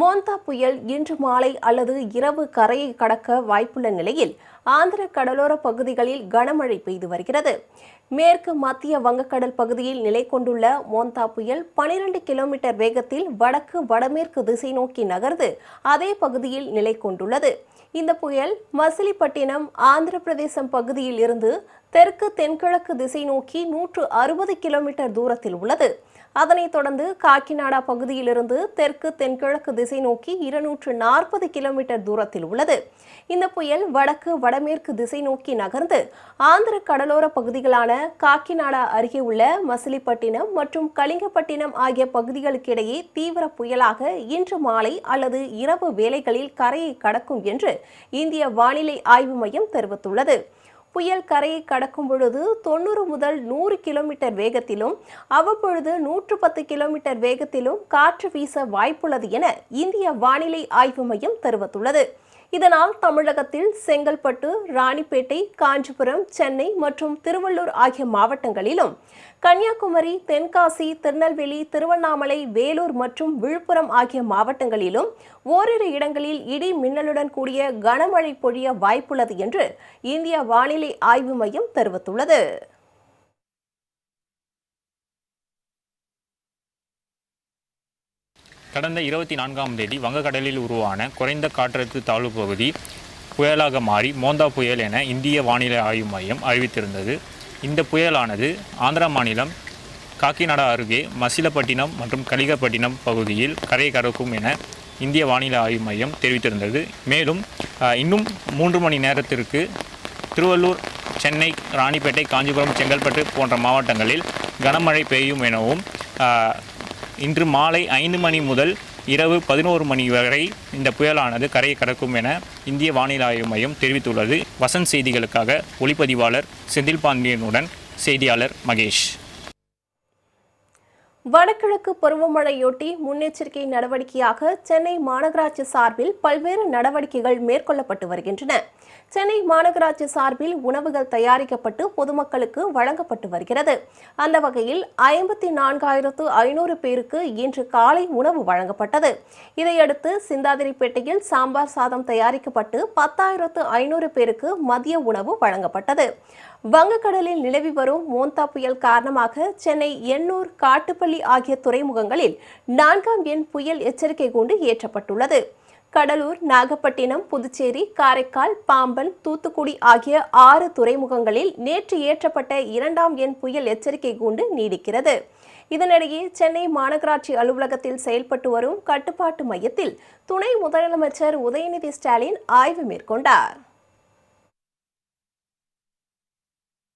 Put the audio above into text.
மோந்தா புயல் இன்று மாலை அல்லது இரவு கரையை கடக்க வாய்ப்புள்ள நிலையில் ஆந்திர கடலோர பகுதிகளில் கனமழை பெய்து வருகிறது. மேற்கு மத்திய வங்கக்கடல் பகுதியில் நிலை கொண்டுள்ள மோந்தா புயல் 12 கிலோமீட்டர் வேகத்தில் வடக்கு வடமேற்கு திசை நோக்கி நகர்ந்து அதே பகுதியில் நிலை கொண்டுள்ளது. இந்த புயல் மசிலிப்பட்டினம் ஆந்திர பிரதேசம் பகுதியில் இருந்து தெற்கு தென்கிழக்கு திசை நோக்கி நூற்று அறுபது கிலோமீட்டர் தூரத்தில் உள்ளது. அதனைத் தொடர்ந்து காக்கிநாடா பகுதியிலிருந்து தெற்கு தென்கிழக்கு திசை நோக்கி இருநூற்று நாற்பது கிலோமீட்டர் தூரத்தில் உள்ளது. இந்த புயல் வடக்கு வடமேற்கு திசை நோக்கி நகர்ந்து ஆந்திர கடலோர பகுதிகளான காக்கிநாடா அருகே உள்ள மசிலிப்பட்டினம் மற்றும் கலிங்கப்பட்டினம் ஆகிய பகுதிகளுக்கிடையே தீவிர புயலாக இன்று மாலை அல்லது இரவு வேளைகளில் கரையை கடக்கும் என்று இந்திய வானிலை ஆய்வு மையம் தெரிவித்துள்ளது. புயல் கரையை கடக்கும் பொழுது தொண்ணூறு முதல் நூறு கிலோமீட்டர் வேகத்திலும் அவ்வப்பொழுது நூற்று பத்து கிலோமீட்டர் வேகத்திலும் காற்று வீச வாய்ப்புள்ளது என இந்திய வானிலை ஆய்வு மையம் தெரிவித்துள்ளது. இதனால் தமிழகத்தில் செங்கல்பட்டு ராணிப்பேட்டை காஞ்சிபுரம் சென்னை மற்றும் திருவள்ளூர் ஆகிய மாவட்டங்களிலும் கன்னியாகுமரி தென்காசி திருநெல்வேலி திருவண்ணாமலை வேலூர் மற்றும் விழுப்புரம் ஆகிய மாவட்டங்களிலும் ஓரிரு இடங்களில் இடி மின்னலுடன் கூடிய கனமழை பொழிய வாய்ப்புள்ளது என்று இந்திய வானிலை ஆய்வு மையம் தெரிவித்துள்ளது. கடந்த இருபத்தி நான்காம் தேதி வங்கக்கடலில் உருவான குறைந்த காற்றழுத்த தாழ்வு பகுதி புயலாக மாறி மோந்தா புயல் என இந்திய வானிலை ஆய்வு மையம் அறிவித்திருந்தது. இந்த புயலானது ஆந்திரா மாநிலம் காக்கிநாடா அருகே மசிலப்பட்டினம் மற்றும் கலிகப்பட்டினம் பகுதியில் கரை கடக்கும் என இந்திய வானிலை ஆய்வு மையம் தெரிவித்திருந்தது. மேலும் இன்னும் மூன்று மணி நேரத்திற்கு திருவள்ளூர் சென்னை ராணிப்பேட்டை காஞ்சிபுரம் செங்கல்பட்டு போன்ற மாவட்டங்களில் கனமழை பெய்யும் எனவும் இன்று மாலை ஐந்து மணி முதல் இரவு பதினோரு மணி வரை இந்த புயலானது கரையை கடக்கும் என இந்திய வானிலை ஆய்வு மையம் தெரிவித்துள்ளது. வசந்த் செய்திகளுக்காக ஒளிப்பதிவாளர் செந்தில் பாண்டியனுடன் செய்தியாளர் மகேஷ். வடகிழக்கு பருவமழையொட்டி முன்னெச்சரிக்கை நடவடிக்கையாக சென்னை மாநகராட்சி சார்பில் பல்வேறு நடவடிக்கைகள் மேற்கொள்ளப்பட்டு வருகின்றன. சென்னை மாநகராட்சி சார்பில் உணவுகள் தயாரிக்கப்பட்டு பொதுமக்களுக்கு வழங்கப்பட்டு வருகிறது. அந்த வகையில் ஐம்பத்தி நான்காயிரத்து ஐநூறு பேருக்கு இன்று காலை உணவு வழங்கப்பட்டது. இதையடுத்து சிந்தாதிரிப்பேட்டையில் சாம்பார் சாதம் தயாரிக்கப்பட்டு பத்தாயிரத்து ஐநூறு பேருக்கு மதிய உணவு வழங்கப்பட்டது. வங்கக்கடலில் நிலவி வரும் மோந்தா புயல் காரணமாக சென்னை எண்ணூர் காட்டுப்பள்ளி ஆகிய துறைமுகங்களில் நான்காம் எண் புயல் எச்சரிக்கை கூண்டு ஏற்றப்பட்டுள்ளது. கடலூர் நாகப்பட்டினம் புதுச்சேரி காரைக்கால் பாம்பன் தூத்துக்குடி ஆகிய ஆறு துறைமுகங்களில் நேற்று ஏற்றப்பட்ட இரண்டாம் எண் புயல் எச்சரிக்கை கூண்டு நீடிக்கிறது. இதனிடையே சென்னை மாநகராட்சி அலுவலகத்தில் செயல்பட்டு வரும் கட்டுப்பாட்டு மையத்தில் துணை முதலமைச்சர் உதயநிதி ஸ்டாலின் ஆய்வு மேற்கொண்டார்.